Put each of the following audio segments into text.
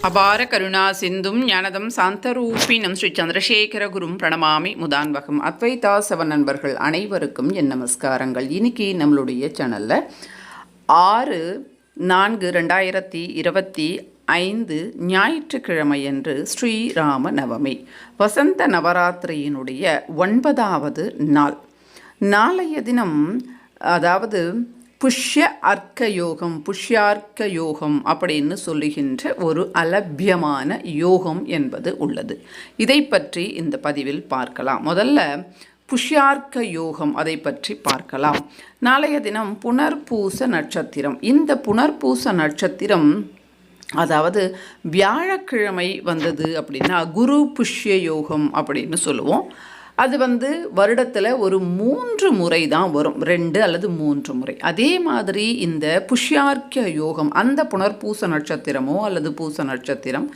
அபார கருணா சிந்தும் ஞானதம் சாந்தரூபினம் ஸ்ரீ சந்திரசேகர குரும் பிரணமாமி முதான்வகம். அத்வைதாசவ நண்பர்கள் அனைவருக்கும் என் நமஸ்காரங்கள். இன்னைக்கு நம்மளுடைய சேனலில் ஆறு நான்கு ரெண்டாயிரத்தி இருபத்தி ஐந்து ஞாயிற்றுக்கிழமையன்று ஸ்ரீராம நவமி. வசந்த நவராத்திரியினுடைய ஒன்பதாவது நாள். நாளைய தினம் அதாவது புஷ்ய அர்க்க யோகம் புஷ்யார்க்க யோகம் அப்படின்னு சொல்லுகின்ற ஒரு அலபியமான யோகம் என்பது உள்ளது. இதை பற்றி இந்த பதிவில் பார்க்கலாம். முதல்ல புஷ்யார்க்க யோகம் அதை பற்றி பார்க்கலாம். நாளைய தினம் புனர்பூச நட்சத்திரம். இந்த புனர்பூச நட்சத்திரம் அதாவது வியாழக்கிழமை வந்தது அப்படின்னா குரு புஷ்ய யோகம் அப்படின்னு சொல்லுவோம். அது வந்து வருடத்தில் ஒரு மூன்று முறை தான் வரும். ரெண்டு அல்லது மூன்று முறை. அதே மாதிரி இந்த புஷ்யார்க்க யோகம் அந்த புனர்பூச நட்சத்திரமோ அல்லது பூச நட்சத்திரம்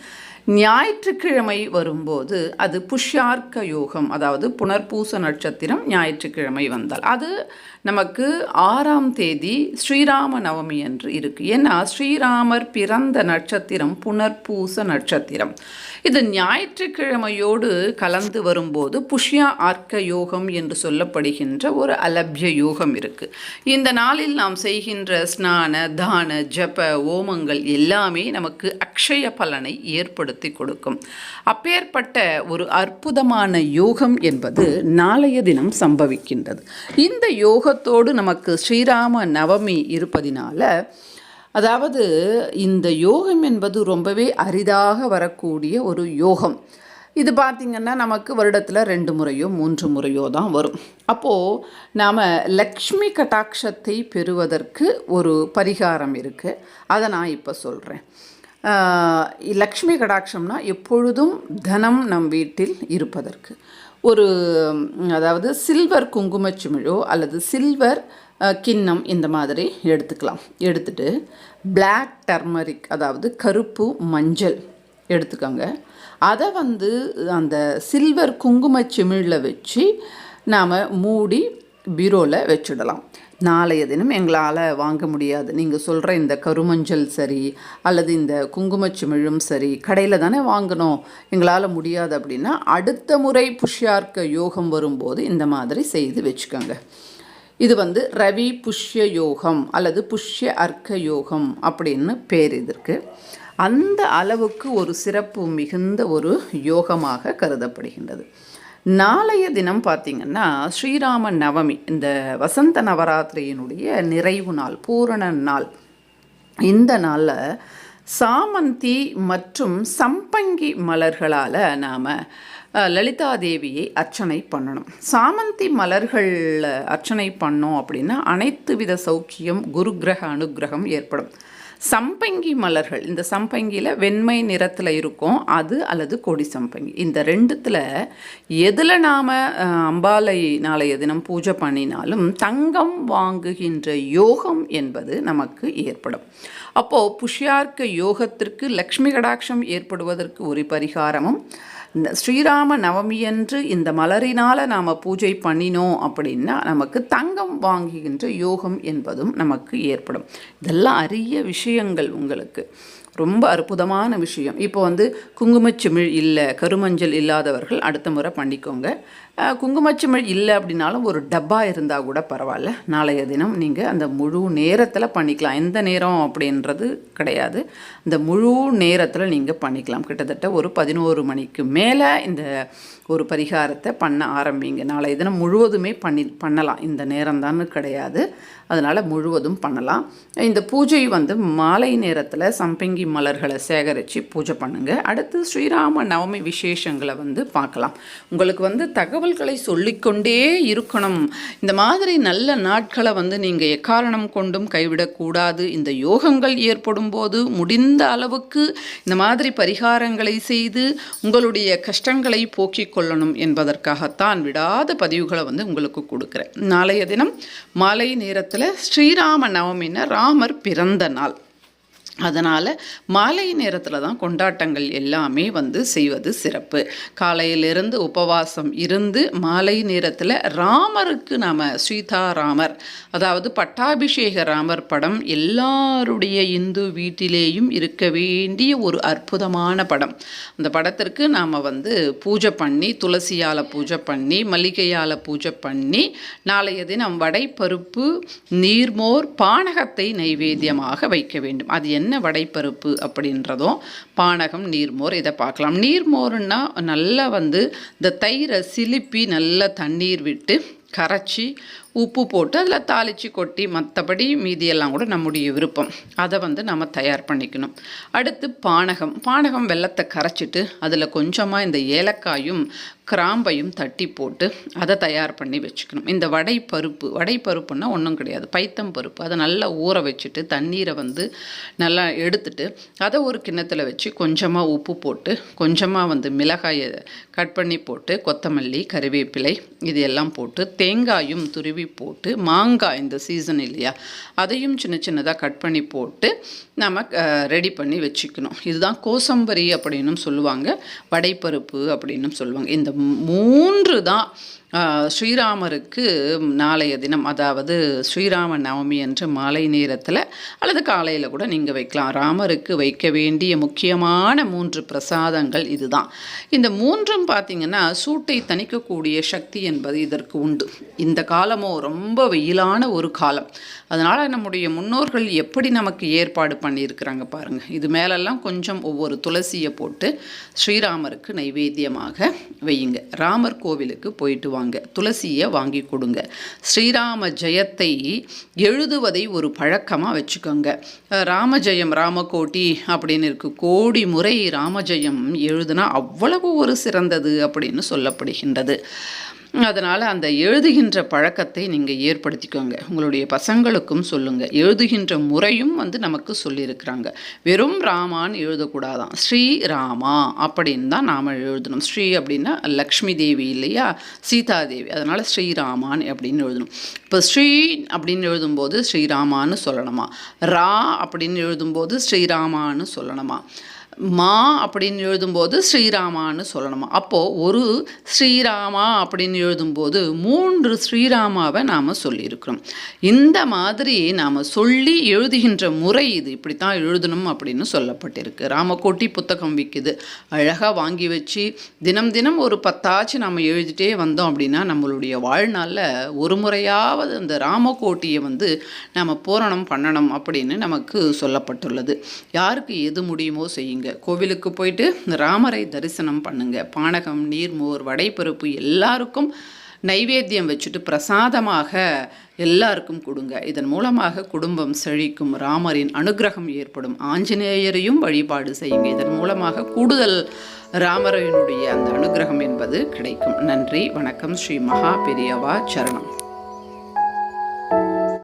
ஞாயிற்றுக்கிழமை வரும்போது அது புஷ்யார்க்க யோகம் அதாவது புனர்பூச நட்சத்திரம் ஞாயிற்றுக்கிழமை வந்தால். அது நமக்கு ஆறாம் தேதி ஸ்ரீராம நவமி என்று இருக்குது ஏன்னா ஸ்ரீராமர் பிறந்த நட்சத்திரம் புனர்பூச நட்சத்திரம். இது ஞாயிற்றுக்கிழமையோடு கலந்து வரும்போது புஷ்யா ஆர்க்க யோகம் என்று சொல்லப்படுகின்ற ஒரு அலபிய யோகம் இருக்குது இந்த நாளில் நாம் செய்கின்ற ஸ்நான தான ஜப ஓமங்கள் எல்லாமே நமக்கு அக்ஷய பலனை ஏற்படுத்தி கொடுக்கும். அப்பேற்பட்ட ஒரு அற்புதமான யோகம் என்பது நாளைய தினம் சம்பவிக்கின்றது. இந்த யோகத்தோடு நமக்கு ஸ்ரீராம நவமி இருப்பதினால அதாவது இந்த யோகம் என்பது ரொம்பவே அரிதாக வரக்கூடிய ஒரு யோகம். இது பார்த்திங்கன்னா நமக்கு வருடத்தில் ரெண்டு முறையோ மூன்று முறையோ தான் வரும். அப்போது நாம் லக்ஷ்மி கட்டாட்சத்தை பெறுவதற்கு ஒரு பரிகாரம் இருக்குது அதை நான் இப்போ சொல்கிறேன் லக்ஷ்மி கடாட்சம்னா எப்பொழுதும் தனம் நம் வீட்டில் இருப்பதற்கு. ஒரு அதாவது சில்வர் குங்குமச்சிமிழோ அல்லது சில்வர் கிண்ணம் இந்த மாதிரி எடுத்துக்கலாம். எடுத்துட்டு பிளாக் டர்மரிக் அதாவது கருப்பு மஞ்சள் எடுத்துக்கோங்க. அதை வந்து அந்த சில்வர் குங்குமச்சிமிழில் வச்சு நாம் மூடி பீரோவில் வச்சுடலாம். நாளைய தினம் எங்களால் வாங்க முடியாது. நீங்கள் சொல்கிற இந்த கருமஞ்சள் சரி அல்லது இந்த குங்குமச்சிமிழும் சரி கடையில் தானே வாங்கணும். எங்களால் முடியாது அப்படின்னா அடுத்த முறை புஷ்யார்க்க யோகம் வரும்போது இந்த மாதிரி செய்து வச்சுக்கோங்க. இது வந்து ரவி புஷ்ய யோகம் அல்லது புஷ்ய அர்க்க யோகம் அப்படின்னு பேர் இதற்கு அந்த அளவுக்கு ஒரு சிறப்பு மிகுந்த ஒரு யோகமாக கருதப்படுகின்றது. நாளைய தினம் பார்த்திங்கன்னா ஸ்ரீராம நவமி இந்த வசந்த நவராத்திரியினுடைய நிறைவு நாள் பூரண நாள். இந்த நாளில் சாமந்தி மற்றும் சம்பங்கி மலர்களால் நாம் லலிதா தேவியை அர்ச்சனை பண்ணணும். சாமந்தி மலர்களில் அர்ச்சனை பண்ணோம் அப்படின்னா அனைத்து வித சௌக்கியம் குரு கிரக அனுகிரகம் ஏற்படும். சம்பங்கி மலர்கள் இந்த சம்பங்கியில் வெண்மை நிறத்தில் இருக்கும் அது அல்லது கொடி சம்பங்கி. இந்த ரெண்டுத்தில் எதில் நாம் அம்பாலை நாளைய தினம் பூஜை பண்ணினாலும் தங்கம் வாங்குகின்ற யோகம் என்பது நமக்கு ஏற்படும். அப்போது புஷ்யார்க்க யோகத்திற்கு லக்ஷ்மி கடாட்சம் ஏற்படுவதற்கு ஒரு பரிகாரமும் ஸ்ரீராம நவமியன்று இந்த மலரினால் நாம் பூஜை பண்ணினோம் அப்படின்னா நமக்கு தங்கம் வாங்குகின்ற யோகம் என்பதும் நமக்கு ஏற்படும். இதெல்லாம் அரிய விஷயங்கள் உங்களுக்கு. ரொம்ப அற்புதமான விஷயம். இப்போ வந்து குங்குமச்சிமிழ் இல்லை கருமஞ்சள் இல்லாதவர்கள் அடுத்த முறை பண்ணிக்கோங்க. குங்குமச்சிமிழ் இல்லை அப்படின்னாலும் ஒரு டப்பா இருந்தால் கூட பரவாயில்ல. நாளைய தினம் நீங்கள் அந்த முழு நேரத்தில் பண்ணிக்கலாம். எந்த நேரம் அப்படின்றது கிடையாது. அந்த முழு நேரத்தில் நீங்கள் பண்ணிக்கலாம். கிட்டத்தட்ட ஒரு பதினோரு மணிக்கு மேலே இந்த ஒரு பரிகாரத்தை பண்ண ஆரம்பிங்க. நாளை தினம் முழுவதுமே பண்ணி பண்ணலாம். இந்த நேரம் தான் கிடையாது. அதனால் முழுவதும் பண்ணலாம். இந்த பூஜை வந்து மாலை நேரத்தில் சம்பங்கி மலர்களை சேகரித்து பூஜை பண்ணுங்கள் அடுத்து ஸ்ரீராம நவமி விசேஷங்களை வந்து பார்க்கலாம். உங்களுக்கு வந்து தகவல்களை சொல்லிக்கொண்டே இருக்கணும். இந்த மாதிரி நல்ல நாட்களை வந்து நீங்கள் எக்காரணம் கொண்டும் கைவிடக்கூடாது இந்த யோகங்கள் ஏற்படும் போது முடிந்த அளவுக்கு இந்த மாதிரி பரிகாரங்களை செய்து உங்களுடைய கஷ்டங்களை போக்கிக் கொள்ளணும் என்பதற்காகத்தான் விடாத பதிவுகளை வந்து உங்களுக்கு கொடுக்குறேன். நாளைய தினம் மாலை நேரத்தில் ஸ்ரீராம நவமின்னு ராமர் பிறந்த நாள். அதனால் மாலை நேரத்தில் தான் கொண்டாட்டங்கள் எல்லாமே வந்து செய்வது சிறப்பு. காலையிலிருந்து உபவாசம் இருந்து மாலை நேரத்தில் ராமருக்கு நாம் சீதாராமர் அதாவது பட்டாபிஷேக ராமர் படம் எல்லாருடைய இந்து வீட்டிலேயும் இருக்க வேண்டிய ஒரு அற்புதமான படம். அந்த படத்திற்கு நாம் வந்து பூஜை பண்ணி துளசியால் பூஜை பண்ணி மல்லிகையால் பூஜை பண்ணி நாளைய தினம் வடைப்பருப்பு நீர்மோர் பானகத்தை நைவேத்தியமாக வைக்க வேண்டும். அது என்ன வடைப்பருப்பு அப்படின்றதும் பானகம் நீர்மோர் இதை பார்க்கலாம். நீர்மோருன்னா நல்லா வந்து இந்த தயிரை சிலுப்பி நல்லா தண்ணீர் விட்டு கரைச்சி உப்பு போட்டு அதில் தாளித்து கொட்டி மற்றபடி மீதியெல்லாம் கூட நம்முடைய விருப்பம். அதை வந்து நம்ம தயார் பண்ணிக்கணும். அடுத்து பானகம். பானகம் வெள்ளத்தை கரைச்சிட்டு அதில் கொஞ்சமாக இந்த ஏலக்காயும் கிராம்பையும் தட்டி போட்டு அதை தயார் பண்ணி வச்சுக்கணும். இந்த வடை பருப்பு வடை பருப்புன்னா ஒன்றும் கிடையாது. பைத்தம் பருப்பு. அதை நல்லா ஊற வச்சுட்டு தண்ணீரை வந்து நல்லா எடுத்துட்டு அதை ஒரு கிண்ணத்தில் வச்சு கொஞ்சமாக உப்பு போட்டு கொஞ்சமாக வந்து மிளகாயை கட் பண்ணி போட்டு கொத்தமல்லி கருவேப்பிலை இது எல்லாம் போட்டு தேங்காயும் துருவி போட்டு மாங்காய் இந்த சீசன் இல்லையா அதையும் சின்ன சின்னதாக கட் பண்ணி போட்டு நம்ம ரெடி பண்ணி வச்சுக்கணும். இதுதான் கோசம்பரி அப்படின்னும் சொல்லுவாங்க. வடைப்பருப்பு அப்படின்னும் சொல்லுவாங்க. இந்த மூன்று தான் ஸ்ரீராமருக்கு நாளைய தினம் அதாவது ஸ்ரீராம நவமி என்று மாலை நேரத்தில் அல்லது காலையில் கூட நீங்கள் வைக்கலாம். ராமருக்கு வைக்க வேண்டிய முக்கியமான மூன்று பிரசாதங்கள் இதுதான். இந்த மூன்றும் பார்த்தீங்கன்னா சூட்டை தணிக்கக்கூடிய சக்தி என்பது இதற்கு உண்டு. இந்த காலமோ ரொம்ப வெயிலான ஒரு காலம். அதனால் நம்முடைய முன்னோர்கள் எப்படி நமக்கு ஏற்பாடு பண்ண பண்ணியிருக்கிறாங்க பாருங்கள் இது மேலெல்லாம் கொஞ்சம் ஒவ்வொரு துளசியை போட்டு ஸ்ரீராமருக்கு நைவேத்தியமாக வையுங்க. ராமர் கோவிலுக்கு போயிட்டு வாங்க. துளசியை வாங்கி கொடுங்க. ஸ்ரீராம ஜெயத்தை எழுதுவதை ஒரு பழக்கமாக வச்சுக்கோங்க. ராமஜெயம் ராமகோட்டி அப்படின்னு இருக்கு. கோடி முறை ராமஜெயம் எழுதுனா அவ்வளவு ஒரு சிறந்தது அப்படின்னு சொல்லப்படுகின்றது. அதனால் அந்த எழுதுகின்ற பழக்கத்தை நீங்கள் ஏற்படுத்திக்கோங்க. உங்களுடைய பசங்களுக்கும் சொல்லுங்கள் எழுதுகின்ற முறையும் வந்து நமக்கு சொல்லியிருக்கிறாங்க. வெறும் ராமான்னு எழுதக்கூடாதான். ஸ்ரீ ராமா அப்படின்னு தான் நாம் எழுதணும். ஸ்ரீ அப்படின்னா லக்ஷ்மி தேவி இல்லையா? சீதாதேவி அதனால் ஸ்ரீராமான் அப்படின்னு எழுதணும். இப்போ ஸ்ரீ அப்படின்னு எழுதும்போது ஸ்ரீராமான்னு சொல்லணுமா? ரா அப்படின்னு எழுதும்போது ஸ்ரீராமான்னு சொல்லணுமா? மா அப்படின்னு எழுதும்போது ஸ்ரீராமான்னு சொல்லணுமா? அப்போது ஒரு ஸ்ரீராமா அப்படின்னு எழுதும்போது மூன்று ஸ்ரீராமாவை நாம் சொல்லியிருக்கிறோம். இந்த மாதிரி நாம் சொல்லி எழுதுகின்ற முறை இது. இப்படி தான் எழுதணும் அப்படின்னு சொல்லப்பட்டிருக்கு. ராமக்கோட்டி புத்தகம் விற்குது அழகாக வாங்கி வச்சு தினம் தினம் ஒரு பத்தாச்சு நம்ம எழுதிட்டே வந்தோம் அப்படின்னா நம்மளுடைய வாழ்நாளில் ஒரு முறையாவது அந்த ராமக்கோட்டியை வந்து நம்ம பூரணம் பண்ணணும் அப்படின்னு நமக்கு சொல்லப்பட்டுள்ளது. யாருக்கு எது முடியுமோ செய்யுங்க. கோவிலுக்கு போயிட்டு ராமரை தரிசனம் பண்ணுங்க. பானகம் நீர்மோர் வடைப்பருப்பு எல்லாருக்கும் நைவேத்தியம் வச்சுட்டு பிரசாதமாக எல்லாருக்கும் கொடுங்க. இதன் மூலமாக குடும்பம் செழிக்கும். ராமரின் அனுக்கிரகம் ஏற்படும். ஆஞ்சநேயரையும் வழிபாடு செய்யுங்க. இதன் மூலமாக கூடுதல் ராமரனுடைய அந்த அனுக்கிரகம் என்பது கிடைக்கும். நன்றி. வணக்கம். ஸ்ரீ மகா பெரியவா சரணம்.